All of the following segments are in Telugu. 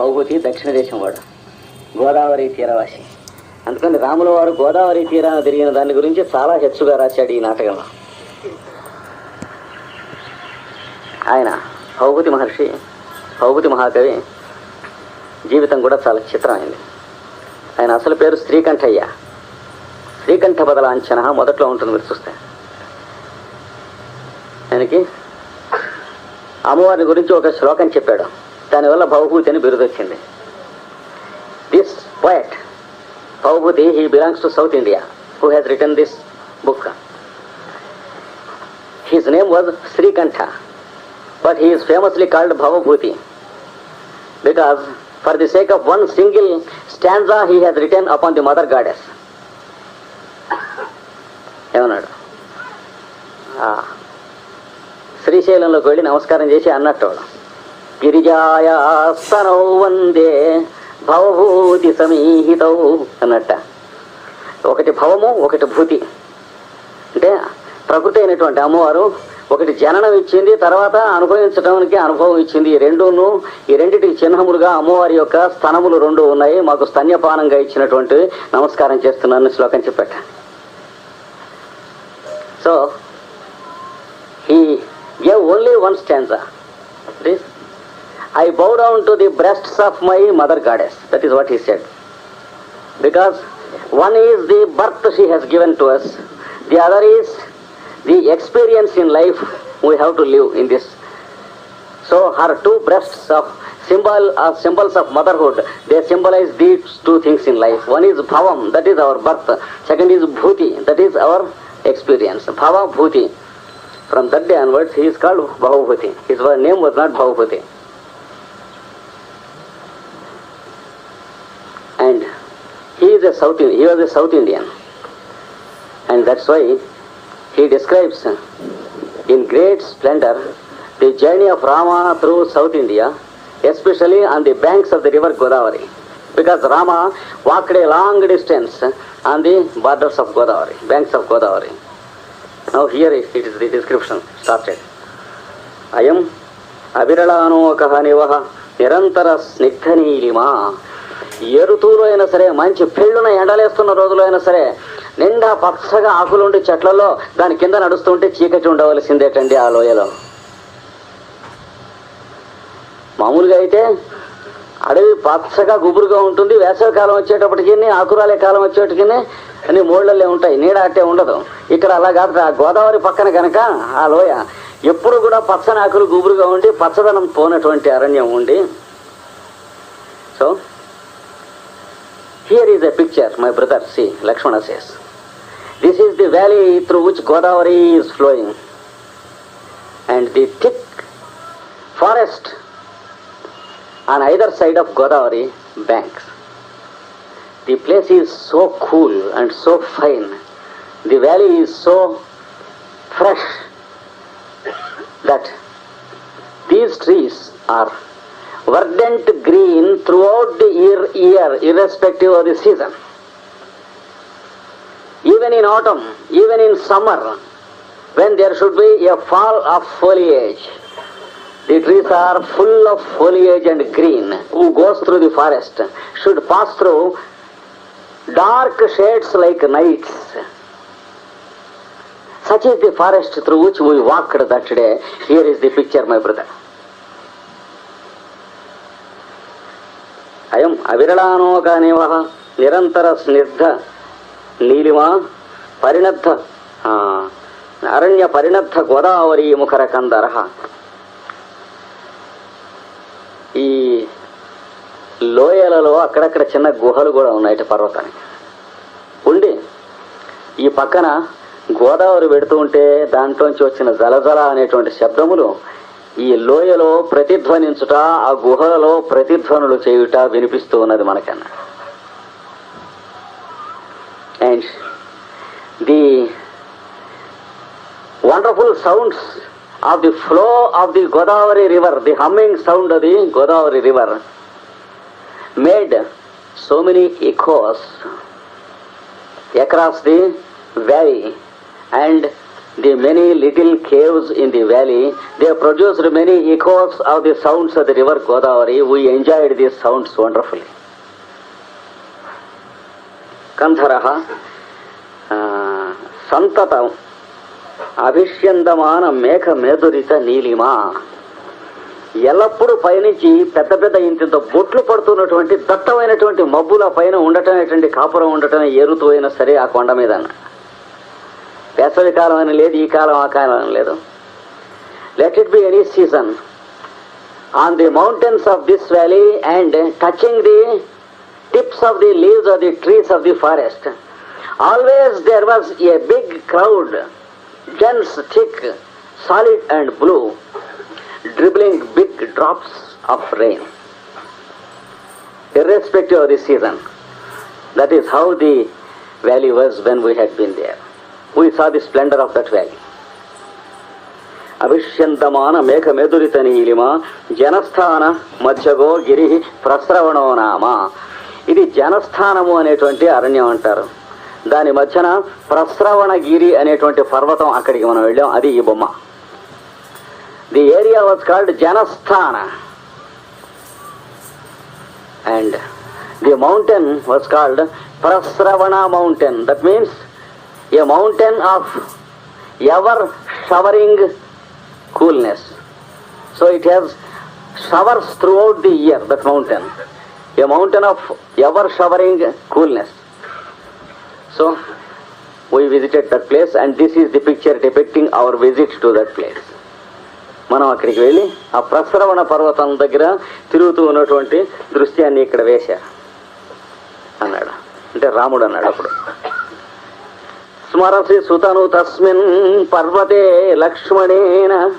పౌభూతి దక్షిణ దేశం వాడు. గోదావరి తీరవాసి అందుకని రాముల వారు గోదావరి తీరాన తిరిగిన దాని గురించి చాలా హెచ్చుగా రాశాడు ఈ నాటకంలో. ఆయన పౌభూతి మహర్షి పౌభూతి మహాకవి జీవితం కూడా చాలా చిత్రమైంది. ఆయన అసలు పేరు శ్రీకంఠయ్య. శ్రీకంఠ బదల అంచనా మొదట్లో ఉంటుంది మీరు చూస్తే. ఆయనకి అమ్మవారి గురించి ఒక శ్లోకం చెప్పాడు. దానివల్ల భవభూతి అని బిరుదొచ్చింది this poet Bhavabhuti he belongs to south India who has written this book his name was Srikantha but he's famously called Bhavabhuti because for the sake of one single stanza he has written upon the mother goddess ఏమన్నాడు? శ్రీశైలంలోకి వెళ్ళి నమస్కారం చేసి అన్నట్టు. వాడు. వందే భవభూతి సమీహితౌ అన్నట్ట. ఒకటి భవము ఒకటి భూతి. అంటే ప్రకృతి అయినటువంటి అమ్మవారు ఒకటి జననం ఇచ్చింది తర్వాత అనుభవించడానికి అనుభవం ఇచ్చింది. ఈ రెండును ఈ రెండిటికి చిహ్నములుగా అమ్మవారి యొక్క స్థనములు రెండు ఉన్నాయి. మాకు స్తన్యపానంగా ఇచ్చినటువంటి నమస్కారం చేస్తున్నాను శ్లోకం చెప్పట. So he gave only one stanza I bow down to the breasts of my mother goddess. That is what he said. Because one is the birth she has given to us, the other is the experience in life we have to live in this. So her two breasts of symbol are symbols of motherhood. They symbolize these two things in life. One is bhavam, that is our birth. Second is bhuti, that is our experience. Bhava bhuti. From that day onwards, he is called Bhavabhuti. His name was not Bhavabhuti. He is a South he was a South Indian. And that's why he describes in great splendor the journey of Rama through South India, especially on the banks of the river Godavari. Because Rama walked a long distance on the borders of Godavari, banks of Godavari. Now here it is the description started. అయం అవిరళానోక నివహ నిరంతర స్నిగ్ధ నీలిమా ఏ ఋతువులో అయినా సరే మంచి పెళ్ళున ఎండలేస్తున్న రోజులో అయినా సరే నిండా పచ్చగా ఆకులుండి చెట్లలో దాని కింద నడుస్తుంటే చీకటి ఉండవలసిందేటండి ఆ లోయలో. మామూలుగా అయితే అడవి పచ్చగా గుబురుగా ఉంటుంది వేసవి కాలం వచ్చేటప్పటికి ఆకురాలే కాలం వచ్చేటికి అన్ని మోళ్ళలే ఉంటాయి నీడ అట్టే ఉండదు. ఇక్కడ అలా కాదు ఆ గోదావరి పక్కన కనుక ఆ లోయ ఎప్పుడు కూడా పచ్చని ఆకులు గుబురుగా ఉండి పచ్చదనం పోనటువంటి అరణ్యం ఉండి. So Here is a picture, my brother, see, Lakshmana says. This is the valley through which Godavari is flowing. And the thick forest on either side of Godavari banks. The place is so cool and so fine. The valley is so fresh that these trees are verdant green throughout the year, year irrespective of the season. Even in autumn, even in summer, when there should be a fall of foliage, the trees are full of foliage and green. Who goes through the forest should pass through dark shades like nights. Such is the forest through which we walked that day. Here is the picture, my brother. అయం అవిరళానోక నివహ నిరంతర స్నిగ్ధ నీలిమ పరిణద్ధ అరణ్య పరిణద్ధ గోదావరి ముఖర కందర ఈ లోయలలో అక్కడక్కడ చిన్న గుహలు కూడా ఉన్నాయి పర్వతానికి. ఉండి ఈ పక్కన గోదావరి పెడుతూ ఉంటే దాంట్లోంచి వచ్చిన జలజల అనేటువంటి శబ్దములు ఈ లోయలో ప్రతిధ్వనించుట ఆ గుహలలో ప్రతిధ్వనులు చేయుట వినిపిస్తూ ఉన్నది మనకన్నా. And the wonderful sounds of the flow of the Godavari river the humming sound of the Godavari river made so many echoes across the valley and the many little caves in the valley, they produced many echoes of the sounds of the river Godavari. We enjoyed these sounds wonderfully. కంధరः ఆ, సంతతం అభిష్యందమాన మేఘ మేదురిత నీలిమా ఎల్లప్పుడూ పైనుంచి పెద్ద పెద్ద ఇంతింత బొట్లు పడుతున్నటువంటి దట్టమైనటువంటి మబ్బుల పైన ఉండటం అనేటువంటి కాపురం ఉండటం ఏరుతూ అయినా సరే ఆ కొండ మీద వేసవి కాలం అని లేదు ఈ కాలం ఆ కాలం అని లేదు let it be any season on the mountains of this valley and touching the tips of the leaves of the trees of the forest always there was a big crowd dense, thick, solid and blue, dribbling big drops of rain. Irrespective of the season. That is how the valley was when we had been there. We saw the splendor of that valley. అవిష్యంతమాన మేఘమెదురిత నీలిమ జనస్థాన మధ్యగో గిరి ప్రస్రవణో నామ ఇది జనస్థానము అనేటువంటి అరణ్యం అంటారు. దాని మధ్యన ప్రస్రవణగిరి అనేటువంటి పర్వతం అక్కడికి మనం వెళ్ళాం. అది ఈ బొమ్మ. The area was called Janasthana and the mountain was called Prasravana mountain that means a mountain of ever showering coolness so it has showers throughout the year that mountain a mountain of ever showering coolness so we visited that place and this is the picture depicting our visit to that place మనం అక్కడికి వెళ్ళి ఆ ప్రసరవణ పర్వతం దగ్గర తిరుగుతూ ఉన్నటువంటి దృశ్యాన్ని ఇక్కడ వేశారు. అన్నాడు. అంటే రాముడు అన్నాడు అప్పుడు. స్మరసి సుతను తస్మిన్ పర్వతే లక్ష్మణేన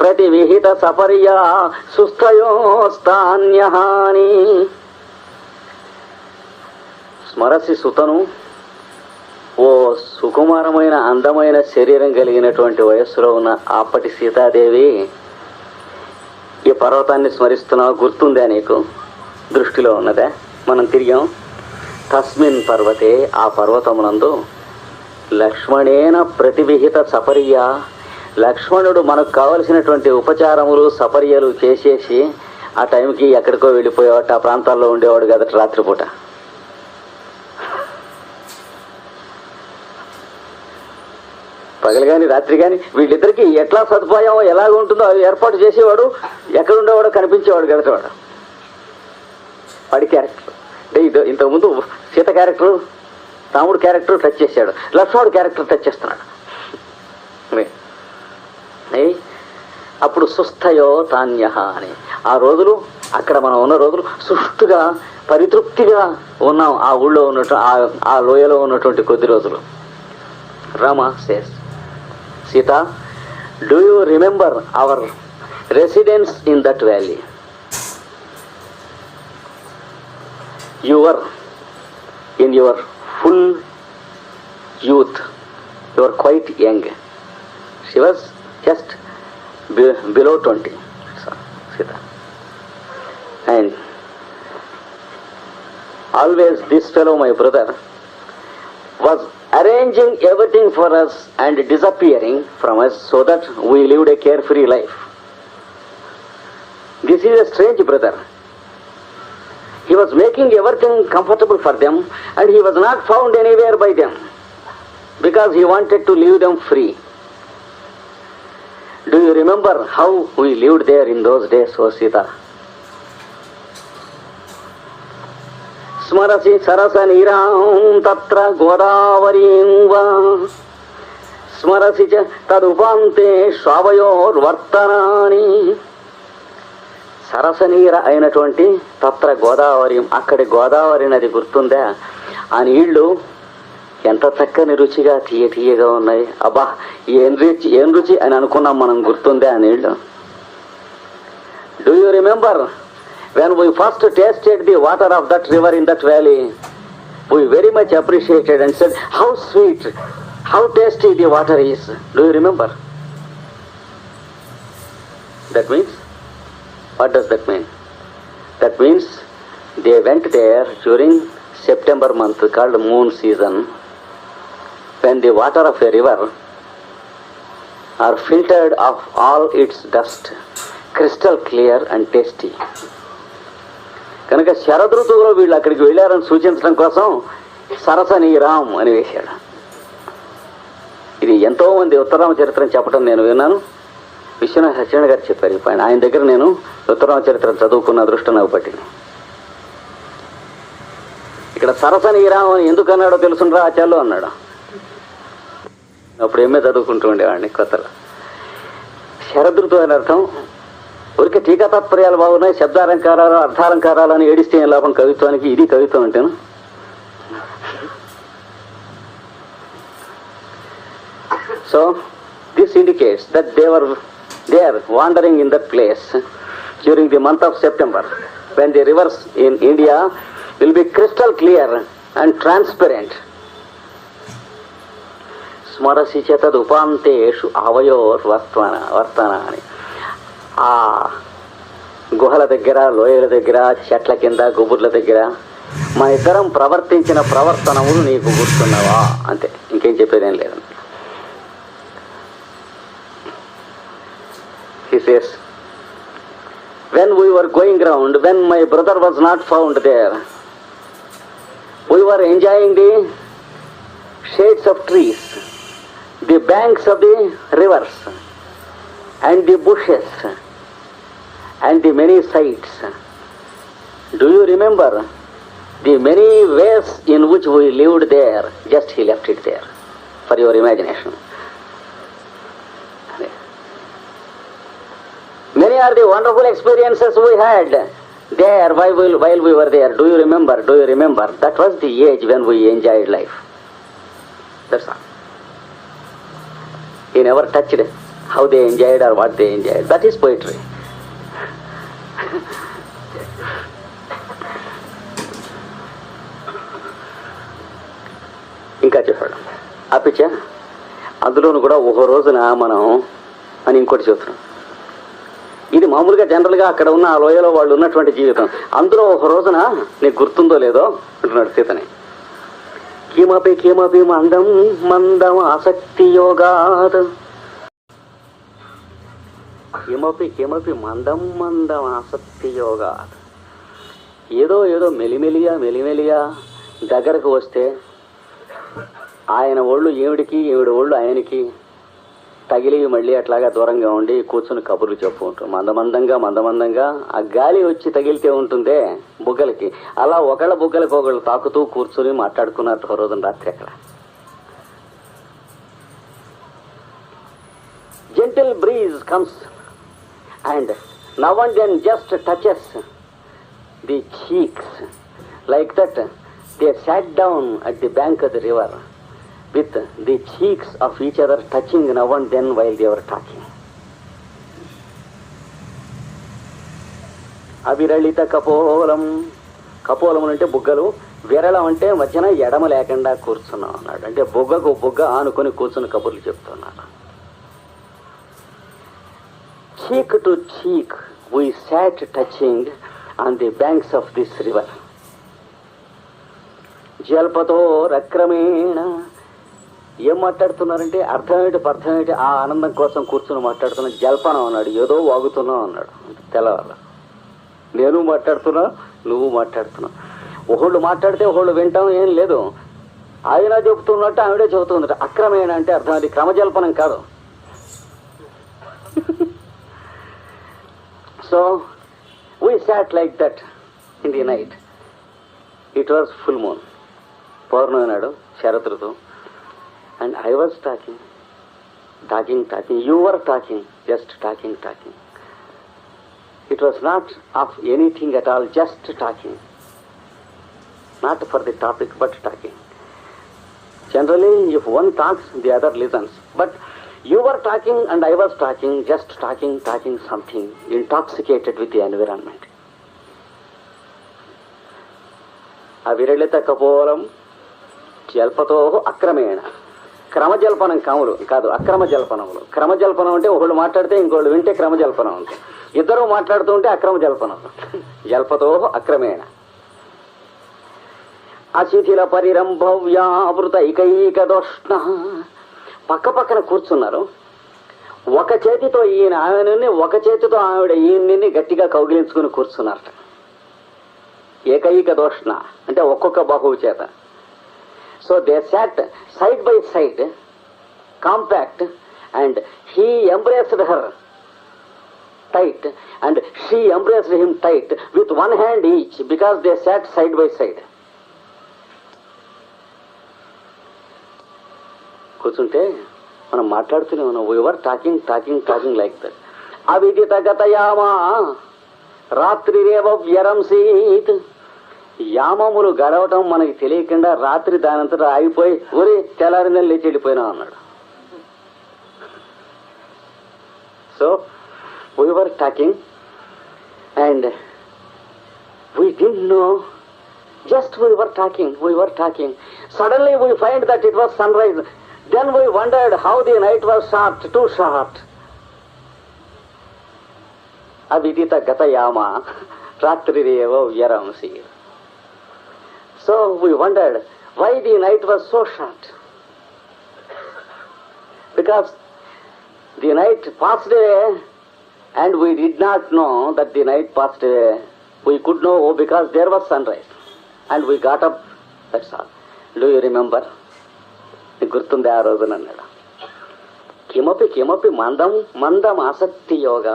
ప్రతి విహిత సపర్యా సుస్థయోస్తాన్యహాని. స్మరసి సుతను ఓ సుకుమారమైన అందమైన శరీరం కలిగినటువంటి వయస్సులో ఉన్న అప్పటి సీతాదేవి ఈ పర్వతాన్ని స్మరిస్తున్నావు? గుర్తుందా నీకు? దృష్టిలో ఉన్నదా? మనం తిరిగాం. తస్మిన్ పర్వతే ఆ పర్వతమునందు లక్ష్మణేన ప్రతివిహిత సపర్య. లక్ష్మణుడు మనకు కావలసినటువంటి ఉపచారములు సపర్యలు చేసేసి ఆ టైంకి ఎక్కడికో వెళ్ళిపోయేవాడు ఆ ప్రాంతాల్లో ఉండేవాడు కదట రాత్రిపూట. పగలు కానీ రాత్రి కానీ వీళ్ళిద్దరికి ఎట్లా సదుపాయం ఎలాగ ఉంటుందో అవి ఏర్పాటు చేసేవాడు ఎక్కడ ఉండేవాడో కనిపించేవాడు కదటవాడు వాడి క్యారెక్టర్. అంటే ఇంతకుముందు సీత క్యారెక్టర్ రాముడు క్యారెక్టర్ టచ్ చేశాడు. లక్ష్మణుడు క్యారెక్టర్ టచ్ చేస్తున్నాడు. అప్పుడు సుస్థయో తాన్య అని. ఆ రోజులు అక్కడ మనం ఉన్న రోజులు సుష్టుగా పరితృప్తిగా ఉన్నాం. ఆ ఊళ్ళో ఉన్నట్టు ఆ- ఆ లోయలో ఉన్నటువంటి కొద్ది రోజులు. Rama says Sita do you remember our residence in that valley your in your full youth. You are quite young. She was just be below 20. So, Sita. And always this fellow, my brother, was arranging everything for us and disappearing from us so that we lived a carefree life. This is a strange brother. He was making everything comfortable for them and he was not found anywhere by them because he wanted to leave them free. Do you remember how we lived there in those days, O Sita? స్మరసి సరస నీరాం తత్ర గోదావరీం వా స్మరసి చ తదుపాంతే శ్రావయోర్వర్తనాని సరసనీర అయినటువంటి తత్ర గోదావరి అక్కడి గోదావరి నది గుర్తుందా? ఆ నీళ్ళు ఎంత చక్కని రుచిగా తీయ తీయగా ఉన్నాయి. అబ్బా ఏం రుచి ఏం రుచి అని అనుకున్నాం మనం గుర్తుందే ఆ నీళ్ళు? Do you remember when we first tasted the water of that river in that valley we very much appreciated and said how sweet how tasty the water is do you remember that means what does that mean that means they went there during September month called moon season when the water of a river are filtered of all its dust crystal clear and tasty కనుక శరదృతువులో వీళ్ళు అక్కడికి వెళ్ళారని సూచించడం కోసం సరసని రామ్ అని వేశాడు. ఇది ఎంతోమంది ఉత్తరామ చరిత్రను చెప్పడం నేను విన్నాను. విశ్వనాథ సత్యనారాయణ గారు చెప్పారు. ఈ పైన ఆయన దగ్గర నేను ఉత్తరామ చరిత్ర చదువుకున్న అదృష్టం నాకు పట్టింది. ఇక్కడ సరసని రామ్ ఎందుకు అన్నాడో తెలుసుండ్రా ఆచార్యులు అన్నాడు. అప్పుడు ఏమే చదువుకుంటూ ఉండేవాడిని కొత్తలో శరదృతు అని అర్థం ఊరికే టీకా తాత్పర్యాలు బాగున్నాయి శబ్దాలంకారాలు అర్థాలంకారాలు అని ఏడిస్తే ఏం లాభం కవిత్వానికి? ఇది కవిత్వం అంటేను? So this indicates that they were they were there wandering in that place during the month of September when the rivers in India will be crystal clear and transparent. స్మరసి చేతద్ ఉపాంతేషు అవయోర్ వర్తన వర్తన అని ఆ గుహల దగ్గర లోయల దగ్గర చెట్ల కింద గుబుర్ల దగ్గర మా ఇద్దరం ప్రవర్తించిన ప్రవర్తనములు నీకు గుర్తున్నావా అంతే ఇంకేం చెప్పేదేం లేదు he when we were going round, when my brother was not found there, we were enjoying the shades of trees, the banks of the rivers, and the bushes, and the many sights. Do you remember the many ways in which we lived there? Just he left it there for your imagination. Many are the wonderful experiences we had there while we, while we were there. Do you remember? Do you remember? That was the age when we enjoyed life. That's all. He never touched how they enjoyed or what they enjoyed. That is poetry. ఇంకా చెప్పాడు అప్పిచ్చా అందులోను కూడా ఒక రోజున మనం అని ఇంకోటి చెప్తున్నాం మామూలుగా జనరల్గా అక్కడ ఉన్న ఆ లోయలో వాళ్ళు ఉన్నటువంటి జీవితం. అందులో ఒక రోజున నీకు గుర్తుందో లేదో అంటున్నాడు సీతని. కిమపి కిమపి మందం మందం ఆసక్తి యోగాత్. కిమపి కిమపి మందం మందం ఆసక్తి యోగాత్. ఏదో ఏదో మెలిమెలిగా మెలిమెలిగా దగ్గరకు వస్తే ఆయన ఒళ్ళు ఏమిడికి ఏమిడి ఒళ్ళు ఆయనకి తగిలి మళ్ళీ అట్లాగా దూరంగా ఉండి కూర్చుని కబుర్లు చెప్పు మందమందంగా మందమందంగా ఆ గాలి వచ్చి తగిలితే ఉంటుందే బుగ్గలకి. అలా ఒకళ్ళ బుగ్గలకి ఒకళ్ళు తాకుతూ కూర్చుని మాట్లాడుకున్నట్టు ఒక రోజున రాత్రి అక్కడ. Gentle breeze comes and now and then just touches the cheeks like that they sat down at the bank of the river with the cheeks of each other touching now and then while they were talking. అవిరళిత కపోలం కపోలం అంటే బుగ్గలు విరళం అంటే మధ్యన ఎడమ లేకుండా కూర్చున్నాం అన్నాడు. అంటే బుగ్గకు బుగ్గ ఆనుకొని కూర్చుని కబుర్లు చెప్తున్నాడు. Cheek to cheek we sat touching on the banks of this river జల్పతో రక్రమేణ ఏం మాట్లాడుతున్నారంటే అర్థం ఏంటి అర్థం ఆ ఆనందం కోసం కూర్చుని మాట్లాడుతున్నా జల్పనం అన్నాడు. ఏదో వాగుతున్నావు అన్నాడు. తెల్లవాళ్ళ నేను మాట్లాడుతున్నా నువ్వు మాట్లాడుతున్నావు ఒకళ్ళు మాట్లాడితే ఒకళ్ళు వింటాం ఏం లేదు. ఆయన చెబుతున్నట్టు ఆవిడే చెబుతుంది అక్రమేణ అంటే అర్థం అది క్రమజల్పనం కాదు. So we sat like that in the night it was full moon పౌర్ణమి నాడు శరతృతు And I was talking, talking, talking. You were talking, just talking, talking. It was not of anything at all, just talking. Not for the topic, but talking. Generally, if one talks, the other listens. But you were talking and I was talking, just talking, talking something, intoxicated with the environment. అవిరళిత కపోలం జల్పతో అక్రమేణ క్రమజల్పనం కాములు కాదు అక్రమ జల్పనములు క్రమజల్పనం అంటే ఒకళ్ళు మాట్లాడితే ఇంకోళ్ళు వింటే క్రమజల్పనం అంటే ఇద్దరు మాట్లాడుతూ ఉంటే అక్రమ జల్పనం జల్పతో అక్రమేణ. అశిథిల పరిరంభవ్యావృత ఇకైక దోష్ణ పక్క పక్కన కూర్చున్నారు. ఒక చేతితో ఈయన ఆమెను ఒక చేతితో ఆవిడ ఈయన్ని గట్టిగా కౌగిలించుకుని కూర్చున్నారట. ఏకైక దోష్ణ అంటే ఒక్కొక్క బాహువు చేత. So they sat side by side compact and he embraced her tight and she embraced him tight with one hand each because they sat side by side కూర్చుంటే మనం మాట్లాడుతూనే ఉన్నాం. We are talking talking talking like that అవిదిత గతయామా రాత్రిరేవ వ్యరంసీత్. యామములు గడవటం మనకి తెలియకుండా రాత్రి దానంతట ఆగిపోయి ఊరి తెల్లారి నెలలు లేచిపోయినావు అన్నాడు. So we were talking and we D know just we were talking we were talking suddenly we find that it was sunrise then we wondered how the night was short too short అవిదిత గత యామ రాత్రి దేవ వ్యరంశీ So we wondered why the night was so short. Because the night passed away and we did not know that the night passed away. We could know because there was sunrise and we got up, that's all. Do you remember? గుర్తుంది ఆ రోజున అన్నాడు కిమపి కిమపి మందం మందం ఆసక్తి యోగా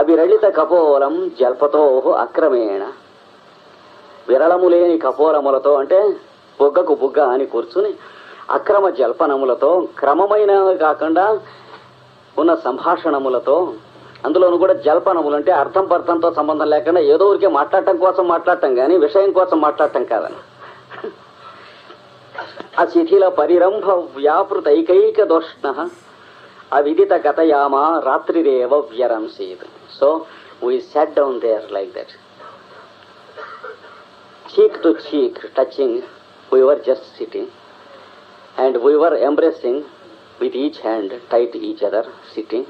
అవిరళిత కపోలం జల్పతో అక్రమేణ విరళము లేని కపోలములతో అంటే బుగ్గకు బుగ్గ అని కూర్చుని అక్రమ జల్పనములతో క్రమమైన కాకుండా ఉన్న సంభాషణములతో అందులోను కూడా జల్పనములు అంటే అర్థం పర్థంతో సంబంధం లేకుండా ఏదో ఊరికే మాట్లాడటం కోసం మాట్లాడటం కానీ విషయం కోసం మాట్లాడటం కాదని. ఆ శిథిల పరిరంభ వ్యాపృత ఏకైక దోష్ణ. అవిదిత గతయామ రాత్రిరేవ వ్యరంసీత్. So we sat down there like that cheek to cheek touching we were just sitting and we were embracing with each hand tight each other sitting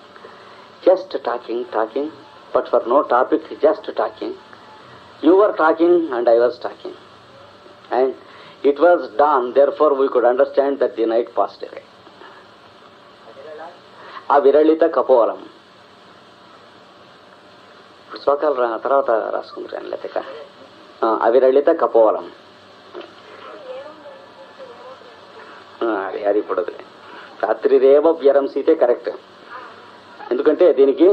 just talking talking but for no topic just talking you were talking and i was talking and it was dawn therefore we could understand that the night passed away ఆ విరళిత కపోలం ఇప్పుడు శ్లోకాలు రా తర్వాత రాసుకుంటాను లేక అవిరళిత కపోలం అదే అది అది ఇప్పుడు రాత్రిరేవ వ్యరంసీతే కరెక్ట్. ఎందుకంటే దీనికి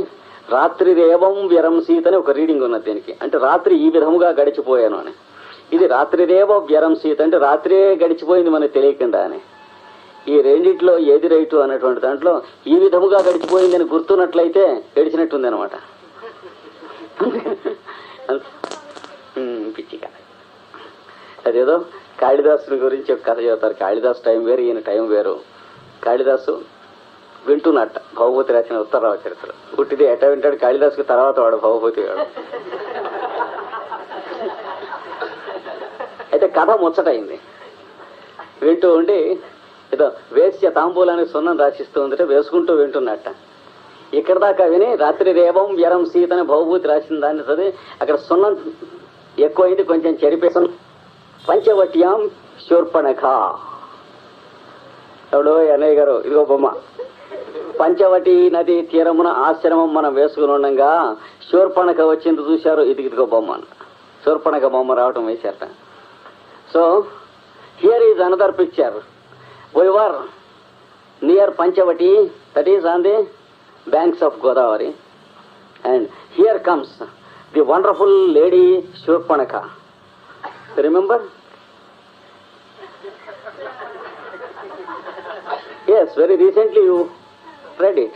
రాత్రిరేవం వ్యరంసీత అని ఒక రీడింగ్ ఉన్నది దీనికి. అంటే రాత్రి ఈ విధముగా గడిచిపోయాను అని. ఇది రాత్రిరేవ వ్యరంసీత అంటే రాత్రే గడిచిపోయింది మనకు తెలియకుండా అని. ఈ రెండిట్లో ఏది రైటు అనేటువంటి దాంట్లో ఈ విధముగా గడిచిపోయిందని గుర్తున్నట్లయితే గడిచినట్టుంది అనమాట పిచ్చి కథ అదేదో కాళిదాసుని గురించి ఒక కథ చెబుతారు. కాళిదాసు టైం వేరు ఈయన టైం వేరు. కాళిదాసు వింటున్నట్ట. భగవతి రాసిన ఉత్తరరావు చరిత్ర. పుట్టిది ఎట వింటాడు? కాళిదాసుకి తర్వాత వాడు భగవతి వాడు అయితే కథ ముచ్చటైంది. వింటూ ఉండి ఏదో వేస్య తాంబూలానికి సున్నం రాసిస్తూ ఉందంటే వేసుకుంటూ వింటున్నట్ట. ఇక్కడ దాకా విని రాత్రి రేవం వ్యరం సీతని భవభూతి రాసిన దాన్ని చదివి అక్కడ సున్నం ఎక్కువైంది కొంచెం చెరిపేసాను పంచవట్యాం శూర్పణఖ. ఎవడో అన్నయ్య గారు ఇదిగో బొమ్మ. పంచవటి నది తీరమున ఆశ్రమం మనం వేసుకుని ఉండగా శూర్పణక వచ్చింది చూశారు. ఇది ఇదిగో బొమ్మ శూర్పణక శూర్పణఖ బొమ్మ రావటం వేశారట. So here is another picture where near Panchavati that is on the banks of Godavari and here comes the wonderful lady Shurpanaka. Remember? Yes, very recently you read it.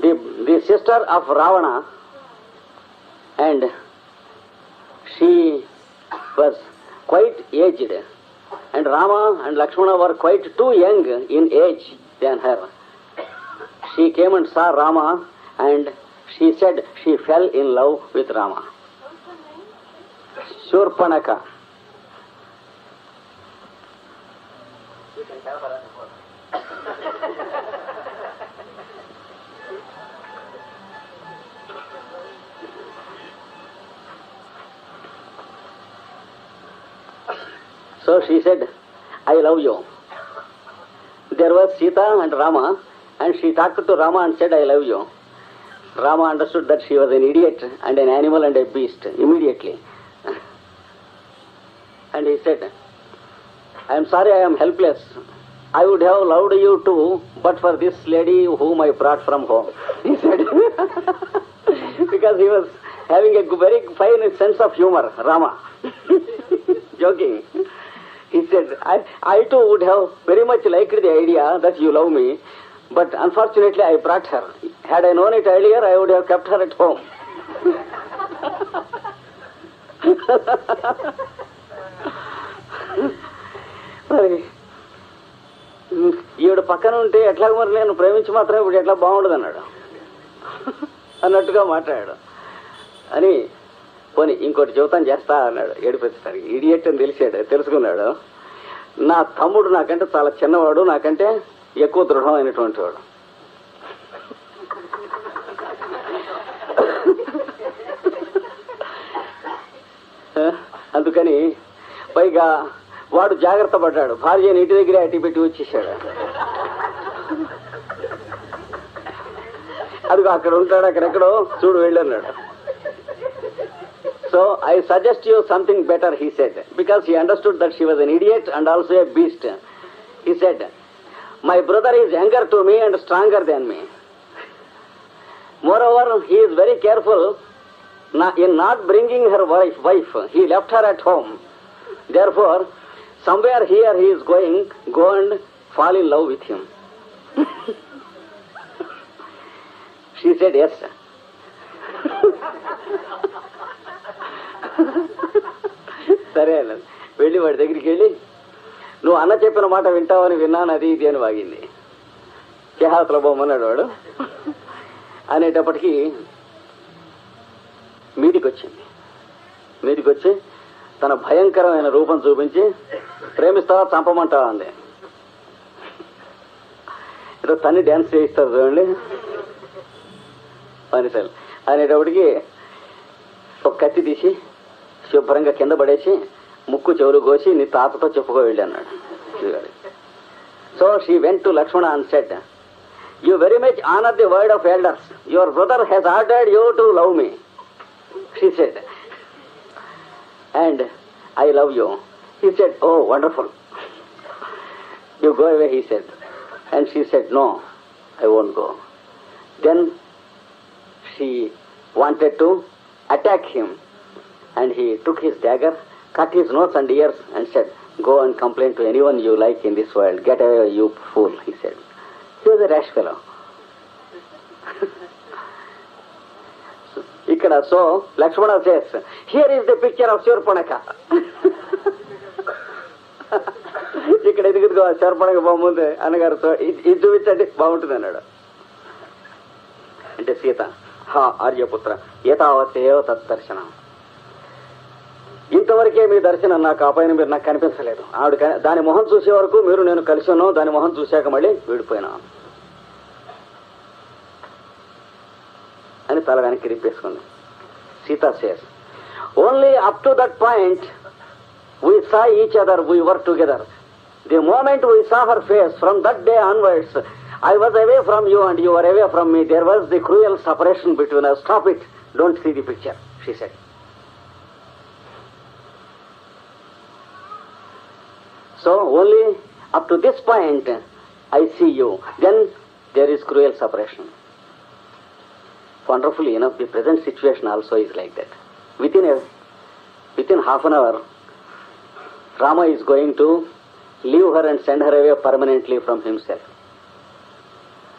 The, the sister of Ravana and she was quite aged and Rama and Lakshmana were quite too young in age than her. She came and saw Rama and she said she fell in love with rama shurpanaka So she said, I love you. there was Sita and Rama, and she talked to Rama and said, I love you. Rama understood that she was an idiot and an animal and a beast immediately. And he said, I am sorry, I am helpless. I would have loved you too, but for this lady whom I brought from home. He said, because he was having a very fine sense of humor, Rama. Joking. He said, I, I too would have very much liked the idea that you love me, but unfortunately I brought her. Had I known it earlier, I would have kept her at home. మరి ఈవిడ పక్కన ఉంటే ఎట్లా మరి నేను ప్రేమించి మాత్రం ఇప్పుడు ఎట్లా బాగుండదు అన్నాడు. అన్నట్టుగా మాట్లాడాడు. అని పోనీ ఇంకోటి జీవితం చేస్తా అన్నాడు. ఏడిపించడానికి ఇడియట్ అని తెలిసాడు తెలుసుకున్నాడు. నా తమ్ముడు నాకంటే చాలా చిన్నవాడు నాకంటే ఎక్కువ దృఢమైనటువంటి వాడు. అందుకని పైగా వాడు జాగ్రత్త పడ్డాడు. భార్య ఇంటి దగ్గరే అట్టి పెట్టి వచ్చేసాడు. అదిగో అక్కడ ఉంటాడు అక్కడెక్కడో చూడు వెళ్ళన్నాడు. So I suggest you something better he said because he understood that she was an idiot and also a beast he said My brother is younger to me and stronger than me moreover he is very careful in not bringing her wife, wife, he left her at home. Therefore, somewhere here he is going, go and fall in love with him. she said, yes. సరే అన్నది వెళ్ళి వాడి దగ్గరికి వెళ్ళి నువ్వు అన్న చెప్పిన మాట వింటావని విన్నాను అది ఇది అని వాగింది. కేహాతలో బొమ్మన్నాడు వాడు. అనేటప్పటికీ మీదికి వచ్చింది మీదికి వచ్చి తన భయంకరమైన రూపం చూపించి ప్రేమిస్తావా చంపమంటావా అంది. ఏదో తన్ని డ్యాన్స్ చేయిస్తారు చూడండి. పనిసలు అనేటప్పటికి ఒక కత్తి తీసి శుభ్రంగా కింద పడేసి ముక్కు చెవులు కోసి నీ తాతతో చెప్పుకో వెళ్ళి అన్నాడు so she went to Lakshmana answered you very much honour the word of elders your brother has ordered you to love me she said. And I love you. He said, Oh, wonderful. You go away, he said. And she said, No, I won't go. Then she wanted to attack him. And he took his dagger, cut his nose and ears, and said, Go and complain to anyone you like in this world. Get away, you fool, he said. He was a rash fellow. ఇక్కడ so Lakshmana says here is the picture of Shurpanakha ఇక్కడ ఎదుగుదిగో శూర్పణక బాగుంది అన్నగారు సో ఇది చూపించండి బాగుంటుంది అన్నాడు అంటే సీత హా ఆర్యపుత్ర ఏతావతేవ తద్దర్శనం ఇంతవరకే మీ దర్శనం నాకు ఆ పైన మీరు నాకు కనిపించలేదు. ఆవిడ దాని మొహం చూసే వరకు మీరు నేను కలిసి ఉన్నాం దాని మొహం చూశాక మళ్ళీ విడిపోయినా. అని తల వెనక్కి రిప్పేసుకుంది Sita says only up to that point we saw each other we work together the moment we saw her face from that day onwards I was away from you and you are away from me there was the cruel separation between stop it don't see the picture she said So only up to this point I see you. Then there is cruel suppression. Wonderfully enough, the present situation also is like that. Within a within half an hour, Rama is going to leave her and send her away permanently from himself.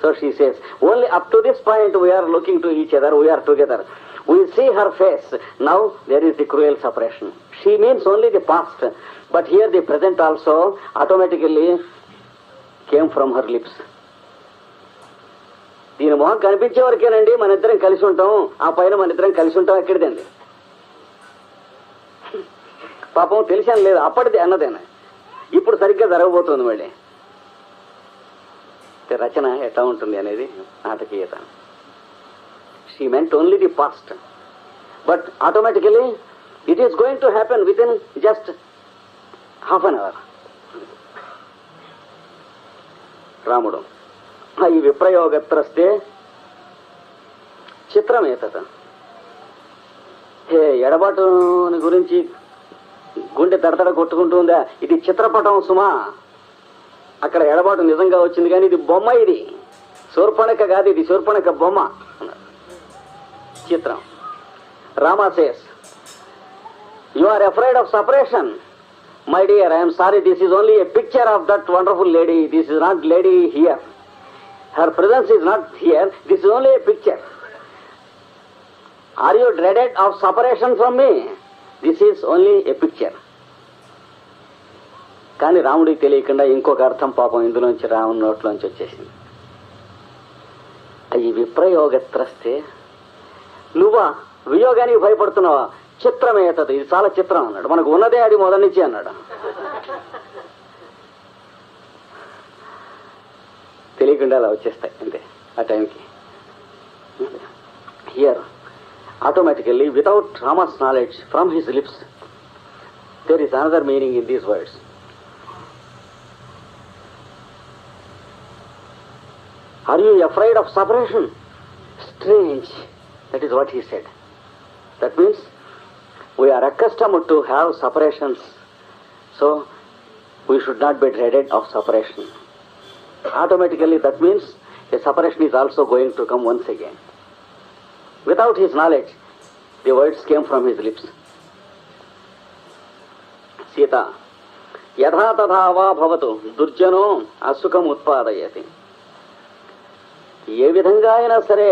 So she says, only up to this point we are looking to each other, we are together. We see her face. Now there is the cruel suppression." She means only the past, but here the present also automatically came from her lips. దీని మొహం కనిపించే వరకేనండి మన ఇద్దరం కలిసి ఉంటాం. ఆ పైన మన ఇద్దరం కలిసి ఉంటాం. ఎక్కడిదండి? పాపం తెలిసాను లేదు. అప్పటిది అన్నదేనా? ఇప్పుడు సరిగ్గా జరగబోతుంది మళ్ళీ. రచన ఎట్లా ఉంటుంది అనేది నాటకీయత. She meant only the past but automatically it is going to happen within just half an hour రాముడు ఈ విప్రయోగత్రస్తే చిత్రమేతత. హే ఎడబాటుని గురించి గుండె దడదడ కొట్టుకుంటుందా ఇది చిత్రపటం సుమా. అక్కడ ఎడబాటు నిజంగా వచ్చింది కానీ ఇది బొమ్మ ఇది. శూర్పణక కాదు ఇది శూర్పణక బొమ్మ. చిత్రం. Rama you are afraid of separation my dear I'm sorry this is only a picture of that wonderful lady this is not lady here her presence is not here this is only a picture are you dreaded of separation from me this is only a picture కానీ రాముడికి తెలియకుండా ఇంకొక అర్థం పాపం ఇందులోంచి రాముడి నోట్లోంచి వచ్చేసింది. ఈ విప్రయోగత్రస్తే నువ్వా వియోగానికి భయపడుతున్నావా? చిత్రమేతది ఇది చాలా చిత్రం అన్నాడు. మనకు ఉన్నదే అది మొదటి నుంచి అన్నాడు. తెలియకుండా అలా వచ్చేస్తాయి అంతే ఆ టైంకి. Here automatically without Rama's knowledge from his lips there is another meaning in these words are you afraid of separation strange that is what he said that means We are accustomed to have separations so we should not be dreaded of separation automatically that means a separation is also going to come once again. Without his knowledge, the words came from his lips. Sita యథా తథా వా భవతు దుర్జనో అసుఖం ఉత్పాదయతి ఏ విధంగా అయినా సరే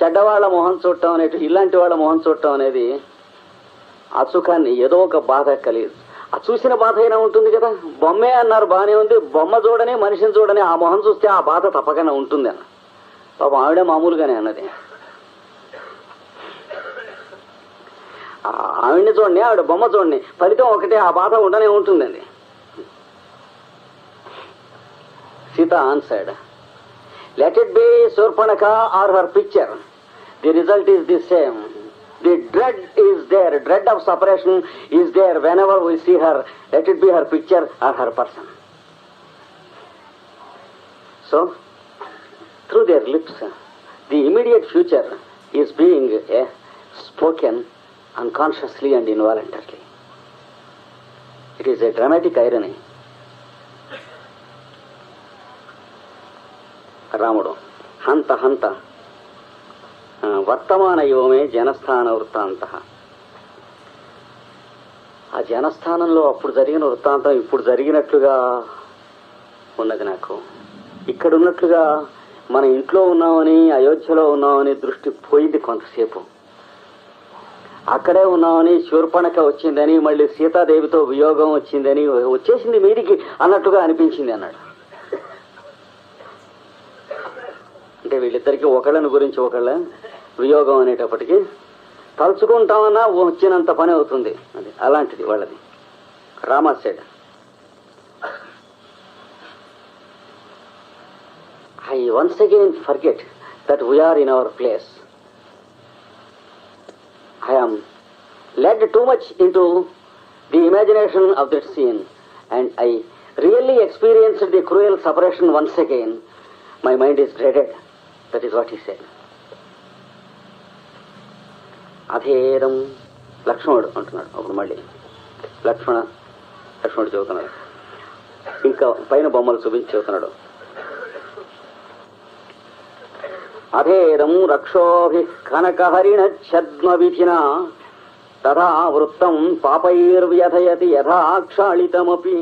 చెడ్డవాళ్ళ మొహం చూడటం అనేది ఇలాంటి వాళ్ళ మొహం చూడటం అనేది అసుఖాన్ని ఏదో ఒక బాధ కలిగి ఆ చూసిన బాధ అయినా ఉంటుంది కదా? బొమ్మే అన్నారు బాగానే ఉంది. బొమ్మ చూడని మనిషిని చూడని ఆ మొహం చూస్తే ఆ బాధ తప్పకనే ఉంటుంది అన్న. పాపం ఆవిడే మామూలుగానే అన్నది. ఆవిడని ఆవిడ్ని చూడండి ఆవిడ బొమ్మ చూడండి ఫలితం ఒకటే ఆ బాధ ఉండనే ఉంటుందండి. Sita ఆన్సైడ్ Let it be Surpanaka or her picture. The result is the same. The dread is there, dread of separation is there whenever we see her. Let it be her picture or her person. So, through their lips, the immediate future is being eh, spoken unconsciously and involuntarily. It is a dramatic irony. రాముడు. హంత హంత. వర్తమాన యువమే జనస్థాన వృత్తాంత. ఆ జనస్థానంలో అప్పుడు జరిగిన వృత్తాంతం ఇప్పుడు జరిగినట్లుగా ఉన్నది నాకు. ఇక్కడ ఉన్నట్లుగా మన ఇంట్లో ఉన్నామని అయోధ్యలో ఉన్నామని దృష్టి పోయింది కొంతసేపు. అక్కడే ఉన్నామని శూర్పణక వచ్చిందని మళ్ళీ సీతాదేవితో వియోగం వచ్చిందని వచ్చేసింది మీదికి అన్నట్టుగా అనిపించింది అన్నాడు. అంటే వీళ్ళిద్దరికి ఒకళ్ళని గురించి ఒకళ్ళ వియోగం అనేటప్పటికి తలుచుకుంటామన్నా వచ్చినంత పని అవుతుంది. అది అలాంటిది వాళ్ళది. Rama said I once again forget that we are in our place I am led too much into the imagination of that scene and I really experienced the cruel separation once again my mind is dreaded. That is what he said అధేరం లక్ష్మణుడు అంటున్నాడు అప్పుడు మళ్ళీ. లక్ష్మణ లక్ష్మణుడు చదువుతున్నాడు ఇంకా పైన బొమ్మలు చూపించి చదువుతున్నాడు అధేరం రక్షోభి కనకహరిణ ఛద్మ విధిన తథా వృత్తం పాపైర్వ్యథయతి యథాక్షాళితమీ